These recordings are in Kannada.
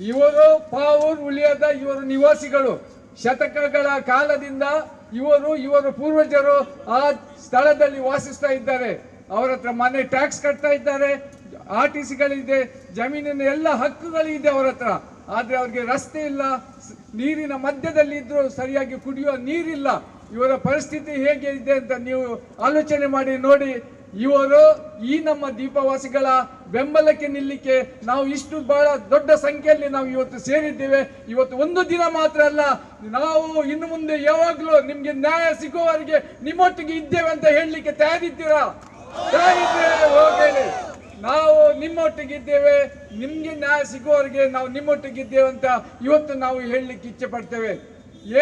ಇವರು ಪಾವೂರ್ ಉಳಿಯದ ಇವರು ನಿವಾಸಿಗಳು. ಶತಕಗಳ ಕಾಲದಿಂದ ಇವರು, ಇವರ ಪೂರ್ವಜರು ಆ ಸ್ಥಳದಲ್ಲಿ ವಾಸಿಸ್ತಾ ಇದ್ದಾರೆ. ಅವರ ಹತ್ರ ಮನೆ ಟ್ಯಾಕ್ಸ್ ಕಟ್ತಾ ಇದ್ದಾರೆ. ಆರ್ ಟಿ ಸಿಗಳಿದೆ ಜಮೀನಿನ ಎಲ್ಲ ಹಕ್ಕುಗಳಿದೆ ಅವರ ಹತ್ರ. ಆದರೆ ಅವ್ರಿಗೆ ರಸ್ತೆ ಇಲ್ಲ. ನೀರಿನ ಮಧ್ಯದಲ್ಲಿ ಇದ್ರು ಸರಿಯಾಗಿ ಕುಡಿಯುವ ನೀರಿಲ್ಲ. ಇವರ ಪರಿಸ್ಥಿತಿ ಹೇಗೆ ಇದೆ ಅಂತ ನೀವು ಆಲೋಚನೆ ಮಾಡಿ, ನೋಡಿ. ಇವರು ಈ ನಮ್ಮ ದೀಪವಾಸಿಗಳ ಬೆಂಬಲಕ್ಕೆ ನಿಲ್ಲಿಕ್ಕೆ ನಾವು ಇಷ್ಟು ಬಹಳ ದೊಡ್ಡ ಸಂಖ್ಯೆಯಲ್ಲಿ ನಾವು ಇವತ್ತು ಸೇರಿದ್ದೇವೆ. ಇವತ್ತು ಒಂದು ದಿನ ಮಾತ್ರ ಅಲ್ಲ, ನಾವು ಇನ್ನು ಮುಂದೆ ಯಾವಾಗಲೂ ನಿಮ್ಗೆ ನ್ಯಾಯ ಸಿಗುವವರೆಗೆ ನಿಮ್ಮೊಟ್ಟಿಗೆ ಇದ್ದೇವೆ ಅಂತ ಹೇಳಲಿಕ್ಕೆ ತಯಾರಿದ್ದೀರಾ? ನಾವು ನಿಮ್ಮೊಟ್ಟಿಗೆ ಇದ್ದೇವೆ, ನಿಮ್ಗೆ ನ್ಯಾಯ ಸಿಗುವವರೆಗೆ ನಾವು ನಿಮ್ಮೊಟ್ಟಿಗೆ ಇದ್ದೇವೆ ಅಂತ ಇವತ್ತು ನಾವು ಹೇಳಲಿಕ್ಕೆ ಇಚ್ಛೆ ಪಡ್ತೇವೆ.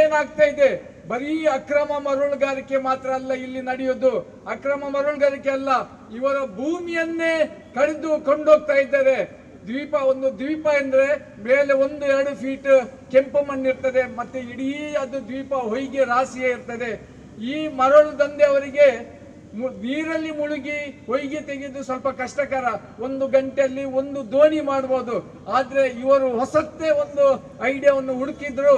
ಏನಾಗ್ತಾ ಇದೆ? ಬರೀ ಅಕ್ರಮ ಮರಳುಗಾರಿಕೆ ಮಾತ್ರ ಅಲ್ಲ, ಇಲ್ಲಿ ನಡೆಯೋದು. ಅಕ್ರಮ ಮರಳುಗಾರಿಕೆ ಅಲ್ಲ, ಇವರ ಭೂಮಿಯನ್ನೇ ಕಡಿದು ಕೊಂಡೋಗ್ತಾ ಇದ್ದಾರೆ. ದ್ವೀಪ, ಒಂದು ದ್ವೀಪ ಎಂದ್ರೆ ಮೇಲೆ ಒಂದು, ಎರಡು ಫೀಟ್ ಕೆಂಪು ಮಣ್ಣು ಇರ್ತದೆ ಮತ್ತೆ ಇಡೀ ಅದು ದ್ವೀಪ ಹೊಯ್ಗೆ ರಾಶಿಯೇ ಇರ್ತದೆ. ಈ ಮರಳು ದಂಧೆ ಅವರಿಗೆ ನೀರಲ್ಲಿ ಮುಳುಗಿ ಹೊಯ್ಗೆ ತೆಗೆದು ಸ್ವಲ್ಪ ಕಷ್ಟಕರ. ಒಂದು ಗಂಟೆಯಲ್ಲಿ ಒಂದು ದೋಣಿ ಮಾಡ್ಬೋದು. ಆದ್ರೆ ಇವರು ಹೊಸತ್ತೇ ಒಂದು ಐಡಿಯಾವನ್ನು ಹುಡುಕಿದ್ರು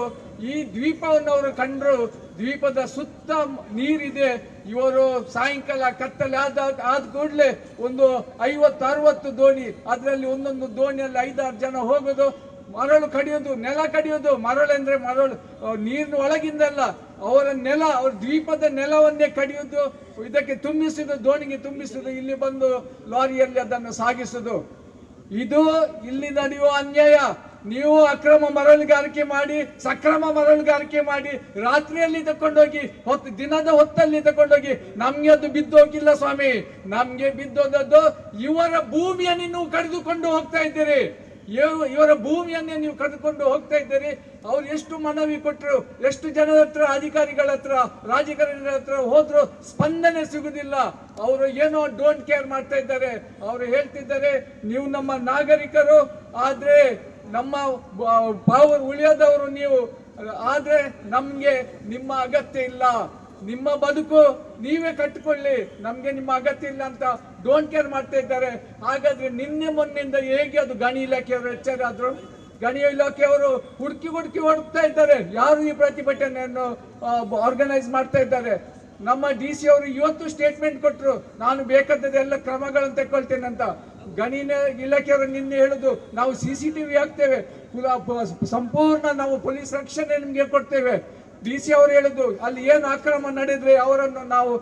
ಈ ದ್ವೀಪವನ್ನು ಅವರು ಕಂಡ್ರು, ದ್ವೀಪದ ಸುತ್ತ ನೀರಿದೆ. ಇವರು ಸಾಯಂಕಾಲ ಕತ್ತಲೆ ಆದ ಆದ ಕೂಡಲೇ ಒಂದು ಐವತ್ತು ಅರವತ್ತು ದೋಣಿ, ಅದರಲ್ಲಿ ಒಂದೊಂದು ದೋಣಿಯಲ್ಲಿ ಐದಾರು ಜನ ಹೋಗೋದು, ಮರಳು ಕಡಿಯೋದು, ನೆಲ ಕಡಿಯೋದು. ಮರಳು ಅಂದ್ರೆ ಮರಳು ನೀರಿನ ಒಳಗಿಂದಲ್ಲ, ಅವರ ನೆಲ, ಅವ್ರ ದ್ವೀಪದ ನೆಲವನ್ನೇ ಕಡಿಯೋದು, ಇದಕ್ಕೆ ತುಂಬಿಸಿದ ದೋಣಿಗೆ ತುಂಬಿಸಿದ ಇಲ್ಲಿ ಬಂದು ಲಾರಿಯಲ್ಲಿ ಅದನ್ನು ಸಾಗಿಸುದು ಇದು ಇಲ್ಲಿ ನಡೆಯುವ ಅನ್ಯಾಯ. ನೀವು ಅಕ್ರಮ ಮರಳುಗಾರಿಕೆ ಮಾಡಿ, ಸಕ್ರಮ ಮರಳುಗಾರಿಕೆ ಮಾಡಿ ರಾತ್ರಿಯಲ್ಲಿ ತಕೊಂಡೋಗಿ, ಹೊತ್ತು, ದಿನದ ಹೊತ್ತಲ್ಲಿ ತಕೊಂಡೋಗಿ, ನಮ್ಗೆ ಅದು ಬಿದ್ದೋಗಿಲ್ಲ ಸ್ವಾಮಿ. ನಮ್ಗೆ ಬಿದ್ದೋದದ್ದು ಇವರ ಭೂಮಿಯನ್ನು ನೀವು ಕಡಿದುಕೊಂಡು ಹೋಗ್ತಾ ಇದ್ದೀರಿ. ಇವರ ಭೂಮಿಯನ್ನೇ ನೀವು ಕರೆದುಕೊಂಡು ಹೋಗ್ತಾ ಇದ್ದೀರಿ. ಅವ್ರು ಎಷ್ಟು ಮನವಿ ಕೊಟ್ಟರು ಎಷ್ಟು ಜನರ ಹತ್ರ, ಅಧಿಕಾರಿಗಳ ಹತ್ರ, ರಾಜಕಾರಣಿಗಳ ಹತ್ರ ಹೋದ್ರು ಸ್ಪಂದನೆ ಸಿಗುದಿಲ್ಲ. ಅವರು ಏನೋ ಡೋಂಟ್ ಕೇರ್ ಮಾಡ್ತಾ ಇದ್ದಾರೆ. ಅವರು ಹೇಳ್ತಿದ್ದಾರೆ, ನೀವು ನಮ್ಮ ನಾಗರಿಕರು, ಆದ್ರೆ ನಮ್ಮ ಭಾವ ಉಳಿಯೋದವರು ನೀವು, ಆದರೆ ನಮಗೆ ನಿಮ್ಮ ಅಗತ್ಯ ಇಲ್ಲ. ನಿಮ್ಮ ಬದುಕು ನೀವೇ ಕಟ್ಟಿಕೊಳ್ಳಿ, ನಮಗೆ ನಿಮ್ಮ ಅಗತ್ಯ ಇಲ್ಲ ಅಂತ ಡೋಂಟ್ ಕೇರ್ ಮಾಡ್ತಾ ಇದ್ದಾರೆ. ಹಾಗಾದ್ರೆ ನಿನ್ನೆ ಮೊನ್ನೆಯಿಂದ ಹೇಗೆ ಅದು ಗಣಿ ಇಲಾಖೆಯವರು ಎಚ್ಚರ ಗಣಿಯ ಗಣಿ ಇಲಾಖೆಯವರು ಹುಡುಕಿ ಹುಡುಕಿ ಹುಡುಕ್ತಾ ಇದ್ದಾರೆ. ಯಾರು ಈ ಪ್ರತಿಭಟನೆಯನ್ನು ಆರ್ಗನೈಸ್ ಮಾಡ್ತಾ ಇದ್ದಾರೆ? ನಮ್ಮ ಡಿ ಸಿ ಅವರು ಇವತ್ತು ಸ್ಟೇಟ್ಮೆಂಟ್ ಕೊಟ್ಟರು ನಾನು ಬೇಕಾದದ್ದೆಲ್ಲ ಕ್ರಮಗಳನ್ನು ತೆಕ್ಕೊಳ್ತೇನೆ ಅಂತ. ಗಣಿನ ಇಲಾಖೆಯವರು ನಿನ್ನೆ ಹೇಳುದು, ನಾವು ಸಿ ಸಿ ಟಿವಿ ಹಾಕ್ತೇವೆ. ಸಂಪೂರ್ಣ ನಾವು ಪೊಲೀಸ್ ರಕ್ಷಣೆ ನಿಮಗೆ ಕೊಡ್ತೇವೆ. ಡಿ ಸಿ ಅವರು ಹೇಳುದು, ಅಲ್ಲಿ ಏನು ಅಕ್ರಮ ನಡೆದ್ರೆ ಅವರನ್ನು ನಾವು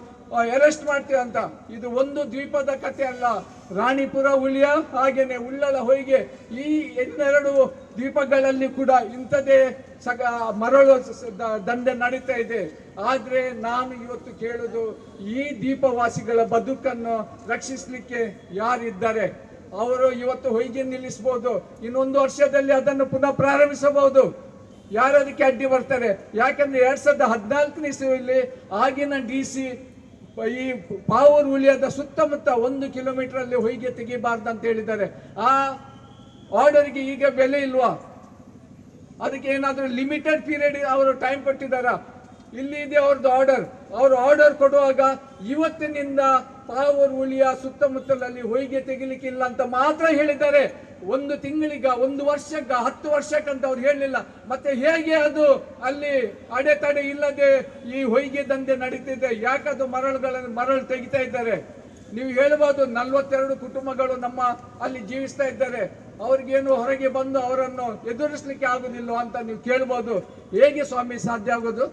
ಅರೆಸ್ಟ್ ಮಾಡ್ತೇವೆ ಅಂತ. ಇದು ಒಂದು ದ್ವೀಪದ ಕಥೆ ಅಲ್ಲ. ರಾಣಿಪುರ ಉಳಿಯ ಹಾಗೆಯೇ ಉಳ್ಳಲ ಹೊಯ್ಗೆ ಈ ಇನ್ನೆರಡು ದ್ವೀಪಗಳಲ್ಲಿ ಕೂಡ ಇಂಥದೇ ಸಗ ಮರಳು ದಂಧೆ ನಡೀತಾ ಇದೆ. ಆದರೆ ನಾನು ಇವತ್ತು ಕೇಳೋದು ಈ ದ್ವೀಪವಾಸಿಗಳ ಬದುಕನ್ನು ರಕ್ಷಿಸಲಿಕ್ಕೆ ಯಾರಿದ್ದಾರೆ? ಅವರು ಇವತ್ತು ಹೊಯ್ಗೆ ನಿಲ್ಲಿಸಬಹುದು ಇನ್ನೊಂದು ವರ್ಷದಲ್ಲಿ ಅದನ್ನು ಪುನಃ ಪ್ರಾರಂಭಿಸಬಹುದು. ಯಾರದಕ್ಕೆ ಅಡ್ಡಿ ಬರ್ತಾರೆ? ಯಾಕಂದ್ರೆ ಎರಡ್ ಸಾವಿರದ ಹದಿನಾಲ್ಕನೇ ಇಸವಿಯಲ್ಲಿ ಆಗಿನ ಡಿ ಸಿ ಈ ಪಾವೂರು ಉಳಿಯದ ಸುತ್ತಮುತ್ತ ಒಂದು ಕಿಲೋಮೀಟರ್ ಅಲ್ಲಿ ಹೊಯ್ಗೆ ತೆಗಿಬಾರ್ದು ಅಂತ ಹೇಳಿದ್ದಾರೆ. ಆ ಆರ್ಡರ್ಗೆ ಈಗ ಬೆಲೆ ಇಲ್ವಾ? ಅದಕ್ಕೆ ಏನಾದರೂ ಲಿಮಿಟೆಡ್ ಪೀರಿಯಡ್ ಅವರು ಟೈಮ್ ಕೊಟ್ಟಿದ್ದಾರಾ? ಇಲ್ಲಿ ಇದೆ ಅವ್ರದ್ದು ಆರ್ಡರ್. ಅವರು ಆರ್ಡರ್ ಕೊಡುವಾಗ ಇವತ್ತಿನಿಂದ ಪಾವೂರು ಉಳಿಯ ಸುತ್ತಮುತ್ತಲಲ್ಲಿ ಹೊಯ್ಗೆ ತೆಗಿಲಿಕ್ಕಿಲ್ಲ ಅಂತ ಮಾತ್ರ ಹೇಳಿದ್ದಾರೆ. ಒಂದು ತಿಂಗಳಿಗ, ಒಂದು ವರ್ಷಕ್ಕ, ಹತ್ತು ವರ್ಷಕ್ಕಂತ ಅವ್ರು ಹೇಳಲಿಲ್ಲ. ಮತ್ತೆ ಹೇಗೆ ಅದು? ಅಲ್ಲಿ ಅಡೆತಡೆ ಇಲ್ಲದೆ ಈ ಹೊಯ್ಗೆ ದಂಧೆ ನಡೀತಿದೆ. ಯಾಕದು ಮರಳುಗಳನ್ನು, ಮರಳು ತೆಗಿತಾ ಇದ್ದಾರೆ? ನೀವು ಹೇಳ್ಬೋದು, ನಲ್ವತ್ತೆರಡು ಕುಟುಂಬಗಳು ನಮ್ಮ ಅಲ್ಲಿ ಜೀವಿಸ್ತಾ ಇದ್ದಾರೆ. ಅವ್ರಿಗೇನು ಹೊರಗೆ ಬಂದು ಅವರನ್ನು ಎದುರಿಸಲಿಕ್ಕೆ ಆಗುದಿಲ್ಲ ಅಂತ ನೀವು ಕೇಳ್ಬೋದು. ಹೇಗೆ ಸ್ವಾಮಿ, ಸಾಧ್ಯ ಆಗೋದು?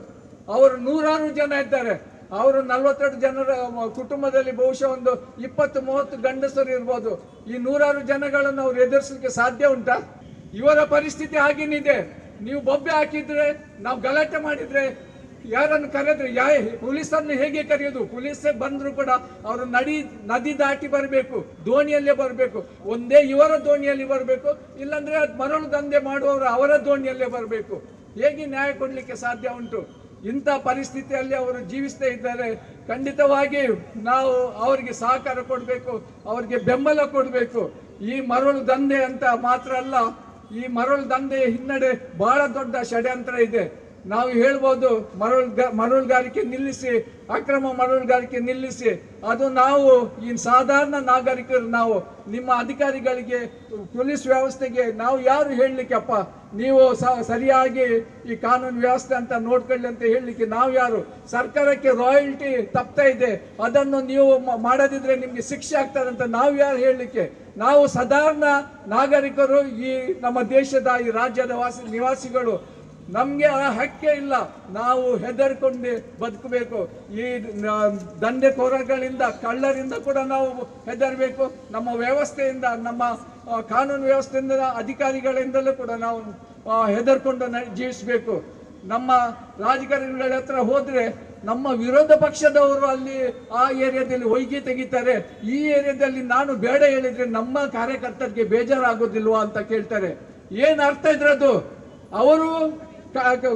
ಅವರು ನೂರಾರು ಜನ ಇದ್ದಾರೆ. ಅವರು ನಲ್ವತ್ತೆರಡು ಜನರ ಕುಟುಂಬದಲ್ಲಿ ಬಹುಶಃ ಒಂದು ಇಪ್ಪತ್ತು ಮೂವತ್ತು ಗಂಡಸರು ಇರ್ಬೋದು. ಈ ನೂರಾರು ಜನಗಳನ್ನು ಅವ್ರು ಎದುರಿಸಲಿಕ್ಕೆ ಸಾಧ್ಯ ಉಂಟಾ? ಇವರ ಪರಿಸ್ಥಿತಿ ಹಾಗೇನಿದೆ? ನೀವು ಬೊಬ್ಬೆ ಹಾಕಿದ್ರೆ, ನಾವು ಗಲಾಟೆ ಮಾಡಿದ್ರೆ ಯಾರನ್ನು ಕರೆದ್ರೆ, ಯಾ ಪೊಲೀಸನ್ನು ಹೇಗೆ ಕರೆಯೋದು? ಪೊಲೀಸೇ ಬಂದರೂ ಕೂಡ ಅವರು ನಡಿ, ನದಿ ದಾಟಿ ಬರಬೇಕು, ದೋಣಿಯಲ್ಲೇ ಬರಬೇಕು. ಒಂದೇ ಇವರ ದೋಣಿಯಲ್ಲಿ ಬರಬೇಕು, ಇಲ್ಲಾಂದ್ರೆ ಅದು ಮರಳು ದಂಧೆ ಮಾಡುವವರು ಅವರ ದೋಣಿಯಲ್ಲೇ ಬರಬೇಕು. ಹೇಗೆ ನ್ಯಾಯ ಕೊಡ್ಲಿಕ್ಕೆ ಸಾಧ್ಯ ಉಂಟು? ಇಂಥ ಪರಿಸ್ಥಿತಿಯಲ್ಲಿ ಅವರು ಜೀವಿಸ್ತಾ ಇದ್ದಾರೆ. ಖಂಡಿತವಾಗಿ ನಾವು ಅವರಿಗೆ ಸಹಕಾರ ಕೊಡಬೇಕು, ಅವರಿಗೆ ಬೆಂಬಲ ಕೊಡಬೇಕು. ಈ ಮರಳು ದಂಧೆ ಅಂತ ಮಾತ್ರ ಅಲ್ಲ, ಈ ಮರಳು ದಂಧೆಯ ಹಿನ್ನಡೆ ಬಹಳ ದೊಡ್ಡ ಷಡ್ಯಂತ್ರ ಇದೆ. ನಾವು ಹೇಳ್ಬೋದು ಮರಳು ಮರಳುಗಾರಿಕೆ ನಿಲ್ಲಿಸಿ, ಅಕ್ರಮ ಮರಳುಗಾರಿಕೆ ನಿಲ್ಲಿಸಿ. ಅದು ನಾವು, ಈ ಸಾಧಾರಣ ನಾಗರಿಕರು ನಾವು, ನಿಮ್ಮ ಅಧಿಕಾರಿಗಳಿಗೆ, ಪೊಲೀಸ್ ವ್ಯವಸ್ಥೆಗೆ ನಾವು ಯಾರು ಹೇಳಲಿಕ್ಕಪ್ಪ? ನೀವು ಸರಿಯಾಗಿ ಈ ಕಾನೂನು ವ್ಯವಸ್ಥೆ ಅಂತ ನೋಡ್ಕೊಳ್ಳಿ ಅಂತ ಹೇಳಲಿಕ್ಕೆ ನಾವು ಯಾರು? ಸರ್ಕಾರಕ್ಕೆ ರಾಯಲ್ಟಿ ತಪ್ತಾ ಇದೆ. ಅದನ್ನು ನೀವು ಮಾಡದಿದ್ರೆ ನಿಮಗೆ ಶಿಕ್ಷೆ ಆಗ್ತದೆ ಅಂತ ನಾವು ಯಾರು ಹೇಳಲಿಕ್ಕೆ? ನಾವು ಸಾಧಾರಣ ನಾಗರಿಕರು ಈ ನಮ್ಮ ದೇಶದ, ಈ ರಾಜ್ಯದ ವಾಸಿ, ನಿವಾಸಿಗಳು. ನಮ್ಗೆ ಆ ಹಕ್ಕೆ ಇಲ್ಲ. ನಾವು ಹೆದರ್ಕೊಂಡು ಬದುಕಬೇಕು. ಈ ದಂಧೆಕೋರಗಳಿಂದ ಕಳ್ಳರಿಂದ ಕೂಡ ನಾವು ಹೆದರಬೇಕು. ನಮ್ಮ ವ್ಯವಸ್ಥೆಯಿಂದ, ನಮ್ಮ ಕಾನೂನು ವ್ಯವಸ್ಥೆಯಿಂದ, ಅಧಿಕಾರಿಗಳಿಂದಲೂ ಕೂಡ ನಾವು ಹೆದರ್ಕೊಂಡು ಜೀವಿಸಬೇಕು. ನಮ್ಮ ರಾಜಕಾರಣಿಗಳ ಹತ್ರ ಹೋದರೆ, ನಮ್ಮ ವಿರೋಧ ಪಕ್ಷದವರು ಅಲ್ಲಿ ಆ ಏರಿಯಾದಲ್ಲಿ ಹೊಯ್ಗೆ ತೆಗಿತಾರೆ. ಈ ಏರಿಯಾದಲ್ಲಿ ನಾನು ಬೇಡ ಹೇಳಿದ್ರೆ ನಮ್ಮ ಕಾರ್ಯಕರ್ತರಿಗೆ ಬೇಜಾರಾಗೋದಿಲ್ವಾ ಅಂತ ಕೇಳ್ತಾರೆ. ಏನು ಅರ್ಥ ಇದ್ರದು ಅವರು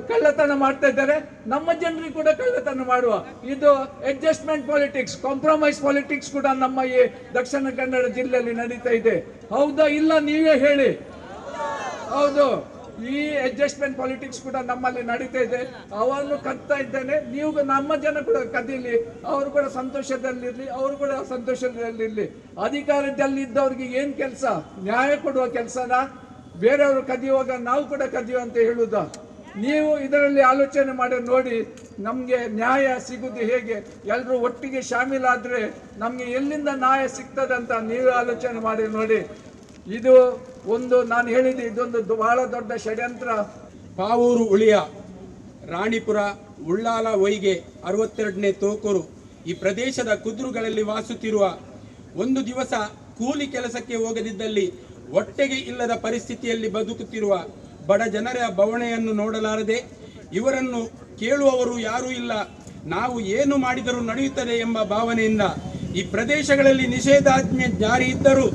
ಕಳ್ಳತನ ಮಾಡ್ತಾ ಇದ್ದಾರೆ. ನಮ್ಮ ಜನರಿಗೆ ಕೂಡ ಕಳ್ಳತನ ಮಾಡುವ. ಇದು ಅಡ್ಜಸ್ಟ್ಮೆಂಟ್ ಪಾಲಿಟಿಕ್ಸ್ ಕಾಂಪ್ರಮೈಸ್ ಪಾಲಿಟಿಕ್ಸ್ ಕೂಡ ನಮ್ಮ ಈ ದಕ್ಷಿಣ ಕನ್ನಡ ಜಿಲ್ಲೆಯಲ್ಲಿ ನಡೀತಾ ಇದೆ. ಹೌದಾ ಇಲ್ಲ ನೀವೇ ಹೇಳಿ. ಹೌದು. ಈ ಅಡ್ಜಸ್ಟ್ಮೆಂಟ್ ಪಾಲಿಟಿಕ್ಸ್ ಕೂಡ ನಮ್ಮಲ್ಲಿ ನಡೀತಾ ಇದೆ. ಅವನ್ನು ಕತ್ತಾ ಇದ್ದೇನೆ. ನೀವು ನಮ್ಮ ಜನ ಕೂಡ ಕದೀಲಿ. ಅವರು ಕೂಡ ಸಂತೋಷದಲ್ಲಿರಲಿ, ಅವರು ಕೂಡ ಸಂತೋಷದಲ್ಲಿರಲಿ. ಅಧಿಕಾರದಲ್ಲಿ ಇದ್ದವ್ರಿಗೆ ಏನ್ ಕೆಲಸ? ನ್ಯಾಯ ಕೊಡುವ ಕೆಲಸನ? ಬೇರೆಯವರು ಕದಿಯುವಾಗ ನಾವು ಕೂಡ ಕದಿಯುವ ಅಂತ ಹೇಳುವುದಾ ನೀವು ಇದರಲ್ಲಿ ಆಲೋಚನೆ ಮಾಡಿ, ನೋಡಿ ನಮಗೆ ನ್ಯಾಯ ಸಿಗುವುದು ಹೇಗೆ? ಎಲ್ಲರೂ ಒಟ್ಟಿಗೆ ಶಾಮೀಲಾದರೆ ನಮಗೆ ಎಲ್ಲಿಂದ ನ್ಯಾಯ ಸಿಗ್ತದೆ ಅಂತ ನೀವು ಆಲೋಚನೆ ಮಾಡಿ, ನೋಡಿ. ಇದು ಒಂದು ನಾನು ಹೇಳಿದೆ ಇದೊಂದು ಬಹಳ ದೊಡ್ಡ ಷಡ್ಯಂತ್ರ. ಪಾವೂರು ಉಳಿಯ ರಾಣಿಪುರ ಉಳ್ಳಾಲ ವೈಗೆ ಅರವತ್ತೆರಡನೇ ತೋಕೂರು ಈ ಪ್ರದೇಶದ ಕುದುರುಗಳಲ್ಲಿ ವಾಸುತ್ತಿರುವ ಒಂದು ದಿವಸ ಕೂಲಿ ಕೆಲಸಕ್ಕೆ ಹೋಗದಿದ್ದಲ್ಲಿ ಹೊಟ್ಟೆಗೆ ಇಲ್ಲದ ಪರಿಸ್ಥಿತಿಯಲ್ಲಿ ಬದುಕುತ್ತಿರುವ ಬಡ ಜನರ ಬವಣೆಯನ್ನು ನೋಡಲಾರದೆ ಇವರನ್ನು ಕೇಳುವವರು ಯಾರೂ ಇಲ್ಲ. ನಾವು ಏನು ಮಾಡಿದರೂ ನಡೆಯುತ್ತದೆ ಎಂಬ ಭಾವನೆಯಿಂದ ಈ ಪ್ರದೇಶಗಳಲ್ಲಿ ನಿಷೇಧಾಜ್ಞೆ ಜಾರಿ ಇದ್ದರೂ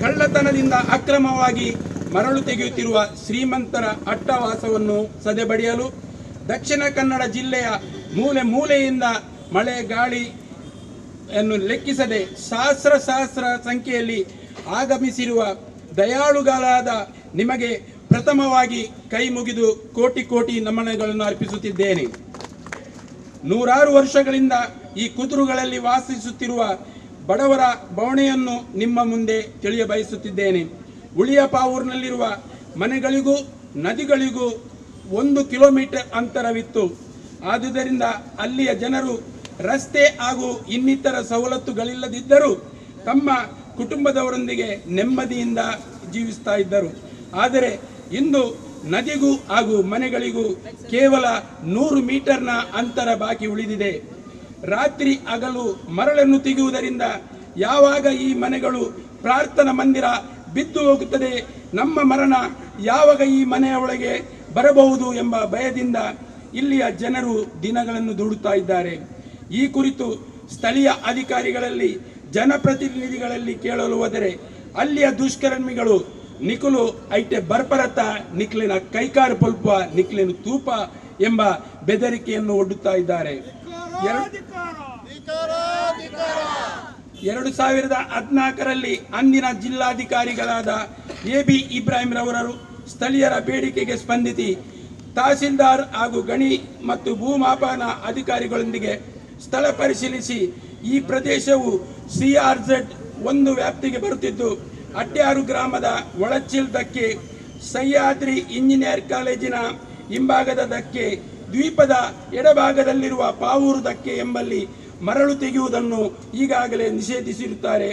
ಕಳ್ಳತನದಿಂದ ಅಕ್ರಮವಾಗಿ ಮರಳು ತೆಗೆಯುತ್ತಿರುವ ಶ್ರೀಮಂತರ ಅಟ್ಟವಾಸವನ್ನು ಸದೆಬಡಿಯಲು ದಕ್ಷಿಣ ಕನ್ನಡ ಜಿಲ್ಲೆಯ ಮೂಲೆ ಮೂಲೆಯಿಂದ ಮಳೆ ಗಾಳಿ ಅನ್ನು ಲೆಕ್ಕಿಸದೆ ಸಹಸ್ರ ಸಹಸ್ರ ಸಂಖ್ಯೆಯಲ್ಲಿ ಆಗಮಿಸಿರುವ ದಯಾಳುಗಳಾದ ನಿಮಗೆ ಪ್ರಥಮವಾಗಿ ಕೈ ಮುಗಿದು ಕೋಟಿ ಕೋಟಿ ನಮನಗಳನ್ನು ಅರ್ಪಿಸುತ್ತಿದ್ದೇನೆ. ನೂರಾರು ವರ್ಷಗಳಿಂದ ಈ ಕುದುರುಗಳಲ್ಲಿ ವಾಸಿಸುತ್ತಿರುವ ಬಡವರ ಬವಣೆಯನ್ನು ನಿಮ್ಮ ಮುಂದೆ ತಿಳಿಯ ಬಯಸುತ್ತಿದ್ದೇನೆ ಉಳಿಯ ಪಾವೂರಿನಲ್ಲಿರುವ ಮನೆಗಳಿಗೂ ನದಿಗಳಿಗೂ ಒಂದು ಕಿಲೋಮೀಟರ್ ಅಂತರವಿತ್ತು. ಆದುದರಿಂದ ಅಲ್ಲಿಯ ಜನರು ರಸ್ತೆ ಹಾಗೂ ಇನ್ನಿತರ ಸವಲತ್ತುಗಳಿಲ್ಲದಿದ್ದರೂ ತಮ್ಮ ಕುಟುಂಬದವರೊಂದಿಗೆ ನೆಮ್ಮದಿಯಿಂದ ಜೀವಿಸ್ತಾ ಇದ್ದರು. ಆದರೆ ಇಂದು ನದಿಗೂ ಹಾಗೂ ಮನೆಗಳಿಗೂ ಕೇವಲ ನೂರು ಮೀಟರ್ನ ಅಂತರ ಬಾಕಿ ಉಳಿದಿದೆ. ರಾತ್ರಿ ಹಗಲು ಮರಳನ್ನು ತೆಗೆಯುವುದರಿಂದ ಯಾವಾಗ ಈ ಮನೆಗಳು ಪ್ರಾರ್ಥನಾ ಮಂದಿರ ಬಿದ್ದು ಹೋಗುತ್ತದೆ, ನಮ್ಮ ಮರಣ ಯಾವಾಗ ಈ ಮನೆಯ ಒಳಗೆ ಬರಬಹುದು ಎಂಬ ಭಯದಿಂದ ಇಲ್ಲಿಯ ಜನರು ದಿನಗಳನ್ನು ದೂಡುತ್ತಾ ಇದ್ದಾರೆ. ಈ ಕುರಿತು ಸ್ಥಳೀಯ ಅಧಿಕಾರಿಗಳಲ್ಲಿ, ಜನಪ್ರತಿನಿಧಿಗಳಲ್ಲಿ ಕೇಳಲು ಹೋದರೆ ಅಲ್ಲಿಯ ದುಷ್ಕರ್ಮಿಗಳು ನಿಖಲು ಐಟೆ ಬರ್ಪರತ, ನಿಕ್ಲಿನ ಕೈಕಾರು ಪೊಲ್ಪ ನಿಕ್ಲಿನ ತೂಪ ಎಂಬ ಬೆದರಿಕೆಯನ್ನು ಒಡ್ಡುತ್ತಾ ಇದ್ದಾರೆ. ಎರಡು ಸಾವಿರದ ಹದಿನಾಲ್ಕರಲ್ಲಿ ಅಂದಿನ ಜಿಲ್ಲಾಧಿಕಾರಿಗಳಾದ ಎ ಬಿ ಇಬ್ರಾಹಿಂ ರವರರು ಸ್ಥಳೀಯರ ಬೇಡಿಕೆಗೆ ಸ್ಪಂದಿಸಿ ತಹಸೀಲ್ದಾರ್ ಹಾಗೂ ಗಣಿ ಮತ್ತು ಭೂಮಾಪನ ಅಧಿಕಾರಿಗಳೊಂದಿಗೆ ಸ್ಥಳ ಪರಿಶೀಲಿಸಿ ಈ ಪ್ರದೇಶವು ಸಿಆರ್ಝೆಡ್ ಒಂದು ವ್ಯಾಪ್ತಿಗೆ ಬರುತ್ತಿದ್ದು ಅಟ್ಯಾರು ಗ್ರಾಮದ ಒಳಚಿಲ್ ದಕ್ಕೆ ಸಹ್ಯಾದ್ರಿ ಇಂಜಿನಿಯರ್ ಕಾಲೇಜಿನ ಹಿಂಭಾಗದ ದಕ್ಕೆ ದ್ವೀಪದ ಎಡಭಾಗದಲ್ಲಿರುವ ಪಾವೂರು ದಕ್ಕೆ ಎಂಬಲ್ಲಿ ಮರಳು ತೆಗೆಯುವುದನ್ನು ಈಗಾಗಲೇ ನಿಷೇಧಿಸಿರುತ್ತಾರೆ.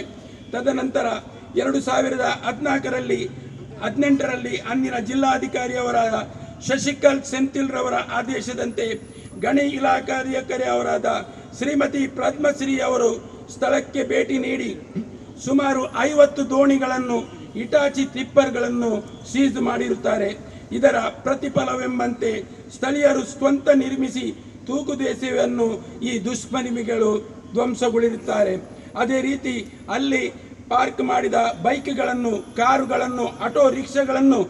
ತದನಂತರ ಎರಡು ಸಾವಿರದ ಹದಿನಾಲ್ಕರಲ್ಲಿ ಹದಿನೆಂಟರಲ್ಲಿ ಅಂದಿನ ಜಿಲ್ಲಾಧಿಕಾರಿಯವರಾದ ಶಶಿಕಲ್ ಸೆಂಥಿಲ್ ರವರ ಆದೇಶದಂತೆ ಗಣಿ ಇಲಾಖಾಧಿಕಾರಿ ಅವರಾದ ಶ್ರೀಮತಿ ಪದ್ಮಶ್ರೀ ಅವರು ಸ್ಥಳಕ್ಕೆ ಭೇಟಿ ನೀಡಿ ಸುಮಾರು ಐವತ್ತು ದೋಣಿಗಳನ್ನು ಇಟಾಚಿ ಟಿಪ್ಪರ್ಗಳನ್ನು ಸೀಸ್ ಮಾಡಿರುತ್ತಾರೆ. ಇದರ ಪ್ರತಿಫಲವೆಂಬಂತೆ ಸ್ಥಳೀಯರು ಸ್ವಂತ ನಿರ್ಮಿಸಿ ತೂಗುದೇಶವನ್ನು ಈ ದುಷ್ಪರಿಮಿಗಳು ಧ್ವಂಸಗೊಳಿರುತ್ತಾರೆ. ಅದೇ ರೀತಿ ಅಲ್ಲಿ ಪಾರ್ಕ್ ಮಾಡಿದ ಬೈಕ್ಗಳನ್ನು, ಕಾರುಗಳನ್ನು, ಆಟೋ ರಿಕ್ಷಾಗಳನ್ನು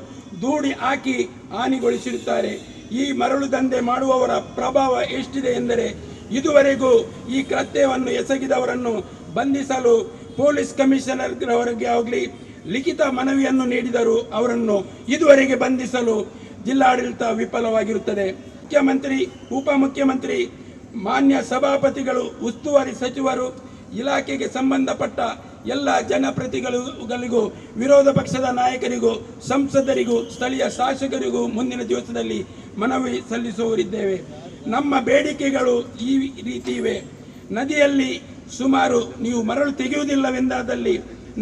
ದೂಡಿ ಹಾಕಿ ಹಾನಿಗೊಳಿಸಿರುತ್ತಾರೆ. ಈ ಮರಳು ದಂಧೆ ಮಾಡುವವರ ಪ್ರಭಾವ ಎಷ್ಟಿದೆ ಎಂದರೆ, ಇದುವರೆಗೂ ಈ ಕೃತ್ಯವನ್ನು ಎಸಗಿದವರನ್ನು ಬಂಧಿಸಲು ಪೊಲೀಸ್ ಕಮಿಷನರ್ ಅವರಿಗೆ ಆಗಲಿ ಲಿಖಿತ ಮನವಿಯನ್ನು ನೀಡಿದರು ಅವರನ್ನು ಇದುವರೆಗೆ ಬಂಧಿಸಲು ಜಿಲ್ಲಾಡಳಿತ ವಿಫಲವಾಗಿರುತ್ತದೆ. ಮುಖ್ಯಮಂತ್ರಿ ಉಪಮುಖ್ಯಮಂತ್ರಿ ಮಾನ್ಯ ಸಭಾಪತಿಗಳು, ಉಸ್ತುವಾರಿ ಸಚಿವರು, ಇಲಾಖೆಗೆ ಸಂಬಂಧಪಟ್ಟ ಎಲ್ಲ ಜನಪ್ರತಿಗಳಿಗೂ ವಿರೋಧ ಪಕ್ಷದ ನಾಯಕರಿಗೂ, ಸಂಸದರಿಗೂ, ಸ್ಥಳೀಯ ಶಾಸಕರಿಗೂ ಮುಂದಿನ ದಿವಸದಲ್ಲಿ ಮನವಿ ಸಲ್ಲಿಸುವರಿದ್ದೇವೆ ನಮ್ಮ ಬೇಡಿಕೆಗಳು ಈ ರೀತಿ ಇವೆ. ನದಿಯಲ್ಲಿ ಸುಮಾರು ನೀವು ಮರಳು ತೆಗೆಯುವುದಿಲ್ಲವೆಂದಾದಲ್ಲಿ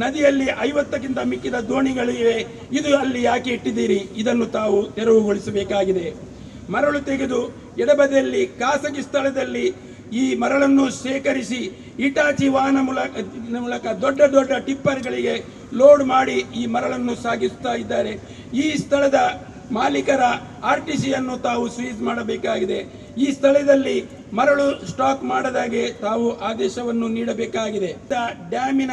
ನದಿಯಲ್ಲಿ ಐವತ್ತಕ್ಕಿಂತ ಮಿಕ್ಕಿದ ದೋಣಿಗಳಿವೆ. ಇದು ಅಲ್ಲಿ ಯಾಕೆ ಇಟ್ಟಿದ್ದೀರಿ? ಇದನ್ನು ತಾವು ತೆರವುಗೊಳಿಸಬೇಕಾಗಿದೆ. ಮರಳು ತೆಗೆದು ಎಡಬದಿಯಲ್ಲಿ ಖಾಸಗಿ ಸ್ಥಳದಲ್ಲಿ ಈ ಮರಳನ್ನು ಶೇಖರಿಸಿ ಇಟಾಚಿ ವಾಹನ ಮೂಲಕ ಮೂಲಕ ದೊಡ್ಡ ದೊಡ್ಡ ಟಿಪ್ಪರ್ಗಳಿಗೆ ಲೋಡ್ ಮಾಡಿ ಈ ಮರಳನ್ನು ಸಾಗಿಸ್ತಾ ಇದ್ದಾರೆ. ಈ ಸ್ಥಳದ ಮಾಲೀಕರ ಆರ್ ಟಿ ಸಿಯನ್ನು ತಾವು ಸ್ವೀಸ್ ಮಾಡಬೇಕಾಗಿದೆ. ಈ ಸ್ಥಳದಲ್ಲಿ ಮರಳು ಸ್ಟಾಕ್ ಮಾಡದಾಗೆ ತಾವು ಆದೇಶವನ್ನು ನೀಡಬೇಕಾಗಿದೆ. ಡ್ಯಾಮಿನ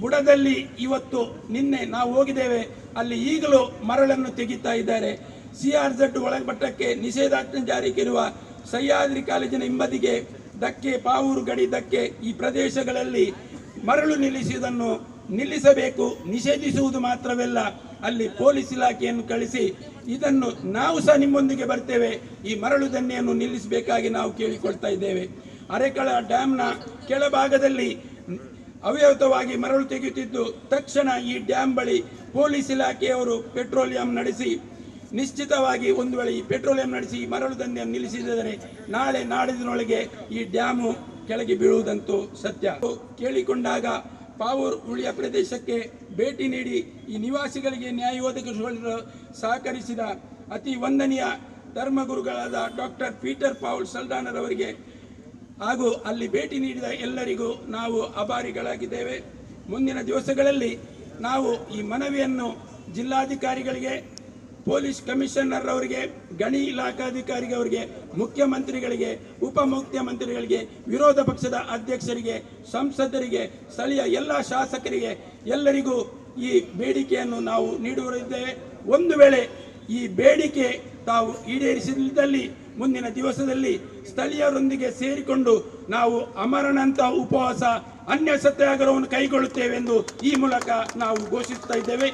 ಬುಡದಲ್ಲಿ ಇವತ್ತು ನಿನ್ನೆ ನಾವು ಹೋಗಿದ್ದೇವೆ. ಅಲ್ಲಿ ಈಗಲೂ ಮರಳನ್ನು ತೆಗಿತಾ ಇದ್ದಾರೆ. ಸಿ ಆರ್ ಝಡ್ ಒಳಪಟ್ಟಕ್ಕೆ ನಿಷೇಧಾಜ್ಞೆ ಜಾರಿಗಿರುವ ಸಹ್ಯಾದ್ರಿ ಕಾಲೇಜಿನ ಹಿಂಬದಿಗೆ ಧಕ್ಕೆ ಪಾವೂರು ಗಡಿ ಧಕ್ಕೆ ಈ ಪ್ರದೇಶಗಳಲ್ಲಿ ಮರಳು ನಿಲ್ಲಿಸುವುದನ್ನು ನಿಲ್ಲಿಸಬೇಕು, ನಿಷೇಧಿಸುವುದು ಮಾತ್ರವಲ್ಲ ಅಲ್ಲಿ ಪೊಲೀಸ್ ಇಲಾಖೆಯನ್ನು ಕಳಿಸಿ ಇದನ್ನು ನಾವು ಸಹ ನಿಮ್ಮೊಂದಿಗೆ ಬರ್ತೇವೆ. ಈ ಮರಳು ದಂಡೆಯನ್ನು ನಿಲ್ಲಿಸಬೇಕಾಗಿ ನಾವು ಕೇಳಿಕೊಳ್ತಾ ಇದ್ದೇವೆ. ಅರೆಕಳ ಡ್ಯಾಮ್ನ ಕೆಳಭಾಗದಲ್ಲಿ ಅವ್ಯವತವಾಗಿ ಮರಳು ತೆಗೆಯುತ್ತಿದ್ದು, ತಕ್ಷಣ ಈ ಡ್ಯಾಮ್ ಬಳಿ ಪೊಲೀಸ್ ಇಲಾಖೆಯವರು ಪೆಟ್ರೋಲಿಯಂ ನಡೆಸಿ, ನಿಶ್ಚಿತವಾಗಿ ಒಂದು ವೇಳೆ ಈ ಪೆಟ್ರೋಲಿಯಂ ನಡೆಸಿ ಈ ಮರಳು ದಂಧೆಯನ್ನು ನಿಲ್ಲಿಸಿದರೆ ನಾಳೆ ನಾಡಿದಿನೊಳಗೆ ಈ ಡ್ಯಾಮು ಕೆಳಗೆ ಬೀಳುವುದಂತೂ ಸತ್ಯ. ಕೇಳಿಕೊಂಡಾಗ ಪಾವೂರ್ ಉಳಿಯ ಪ್ರದೇಶಕ್ಕೆ ಭೇಟಿ ನೀಡಿ ಈ ನಿವಾಸಿಗಳಿಗೆ ನ್ಯಾಯ ಒದಗಿಸಲು ಸಹಕರಿಸಿದ ಅತಿ ವಂದನೀಯ ಧರ್ಮಗುರುಗಳಾದ ಡಾಕ್ಟರ್ ಪೀಟರ್ ಪಾವುಲ್ ಸಲ್ದಾನರವರಿಗೆ ಹಾಗೂ ಅಲ್ಲಿ ಭೇಟಿ ನೀಡಿದ ಎಲ್ಲರಿಗೂ ನಾವು ಅಭಾರಿಗಳಾಗಿದ್ದೇವೆ. ಮುಂದಿನ ದಿವಸಗಳಲ್ಲಿ ನಾವು ಈ ಮನವಿಯನ್ನು ಜಿಲ್ಲಾಧಿಕಾರಿಗಳಿಗೆ ಪೊಲೀಸ್ ಕಮಿಷನರ್ ಅವರಿಗೆ, ಗಣಿ ಇಲಾಖಾಧಿಕಾರಿಗೆ ಅವರಿಗೆ, ಮುಖ್ಯಮಂತ್ರಿಗಳಿಗೆ ಉಪಮುಖ್ಯಮಂತ್ರಿಗಳಿಗೆ ವಿರೋಧ ಪಕ್ಷದ ಅಧ್ಯಕ್ಷರಿಗೆ, ಸಂಸದರಿಗೆ, ಸ್ಥಳೀಯ ಎಲ್ಲ ಶಾಸಕರಿಗೆ ಎಲ್ಲರಿಗೂ ಈ ಬೇಡಿಕೆಯನ್ನು ನಾವು ನೀಡುವರಿದ್ದೇವೆ ಒಂದು ವೇಳೆ ಈ ಬೇಡಿಕೆ ತಾವು ಈಡೇರಿಸಿದಲ್ಲಿ, ಮುಂದಿನ ದಿವಸದಲ್ಲಿ ಸ್ಥಳೀಯರೊಂದಿಗೆ ಸೇರಿಕೊಂಡು ನಾವು ಅಮರನಂತ ಉಪವಾಸ, ಅನ್ಯ ಸತ್ಯಾಗ್ರಹವನ್ನು ಕೈಗೊಳ್ಳುತ್ತೇವೆ ಎಂದು ಈ ಮೂಲಕ ನಾವು ಘೋಷಿಸ್ತಾ ಇದ್ದೇವೆ.